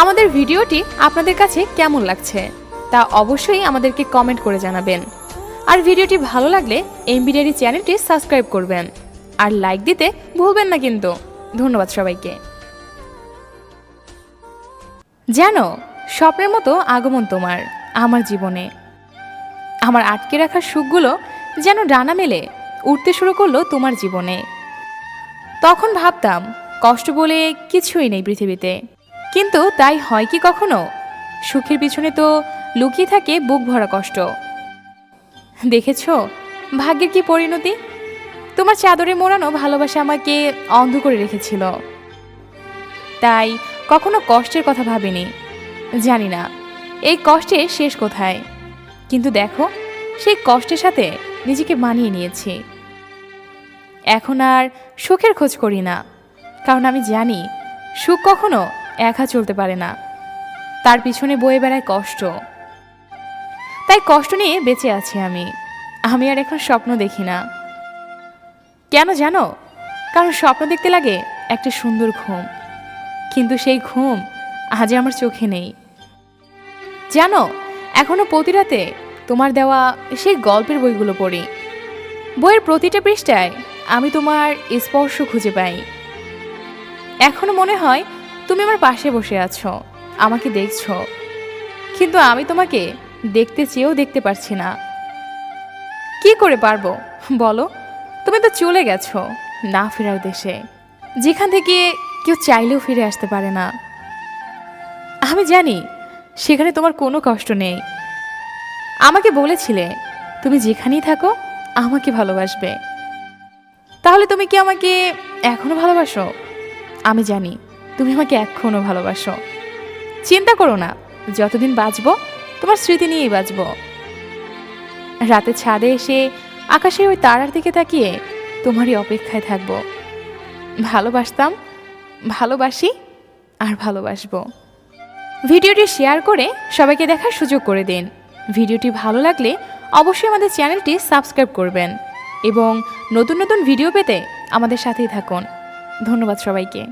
আমাদের ভিডিওটি আপনাদের কাছে কেমন লাগছে তা অবশ্যই আমাদেরকে কমেন্ট করে জানাবেন। আর ভিডিওটি ভালো লাগলে এমবিডিআরি চ্যানেলটি সাবস্ক্রাইব করবেন। আর লাইক দিতে ভুলবেন না কিন্তু। ধন্যবাদ সবাইকে। জানো, স্বপ্নের মতো আগমন তোমার, আমার জীবনে। আমার আটকে রাখা সুখগুলো যেন ডানা মেলে উঠতে শুরু করল তোমার জীবনে। তখন ভাবতাম, কষ্ট বলে কিছুই নেই পৃথিবীতে। কিন্তু তাই হয় কি কখনো? সুখের পিছনে তো লুকিয়ে থাকে বুক ভরা কষ্ট। দেখেছ? ভাগ্যের কি পরিণতি? তোমার চাদরে মোড়ানো ভালোবাসা আমাকে অন্ধ করে রেখেছিল। তাই কখনো কষ্টের কথা ভাবিনি। জানি না, এই কষ্টের শেষ কোথায়? কিন্তু দেখো, সেই কষ্টের সাথে নিজেকে মানিয়ে নিয়েছি। এখন আর সুখের খোঁজ করি না, কারণ আমি জানি সুখ কখনো একা চলতে পারে না। তার পিছনে বয়ে বেড়ায় কষ্ট। তাই কষ্ট নিয়ে বেঁচে আছি আমি। আমি আর এখন স্বপ্ন দেখি না। কেন জানো? কারণ স্বপ্ন দেখতে লাগে একটা সুন্দর ঘুম। কিন্তু সেই ঘুম আজ আমার চোখে নেই। জানো, এখনও প্রতি রাতে তোমার দেওয়া সেই গল্পের বইগুলো পড়ি। বইয়ের প্রতিটা পৃষ্ঠায় আমি তোমার স্পর্শ খুঁজে পাই। এখনও মনে হয় তুমি আমার পাশে বসে আছো, আমাকে দেখছ। কিন্তু আমি তোমাকে দেখতে চেয়েও দেখতে পারছি না। কি করে পারব? বলো। তুমি তো চলে গেছো, না ফেরার দেশে যেখান থেকে কেউ চাইলেও ফিরে আসতে পারে না। আমি জানি, সেখানে তোমার কোনো কষ্ট নেই। আমাকে বলেছিলে, তুমি যেখানেই থাকো, আমাকে ভালোবাসবে। তাহলে তুমি কি আমাকে এখনও ভালোবাসো? আমি জানি। তুমি আমাকে এখনও ভালোবাসো। চিন্তা করো না, যতদিন বাঁচবো, তোমার স্মৃতি নিয়েই বাঁচব। রাতে ছাদে এসে আকাশে ওই তারার দিকে তাকিয়ে তোমারই অপেক্ষায় থাকব। ভালোবাসতাম, ভালোবাসি আর ভালোবাসবো। ভিডিওটি শেয়ার করে সবাইকে দেখার সুযোগ করে দিন। ভিডিওটি ভালো লাগলে অবশ্যই আমাদের চ্যানেলটি সাবস্ক্রাইব করবেন এবং নতুন নতুন ভিডিও পেতে আমাদের সাথেই থাকুন। ধন্যবাদ সবাইকে।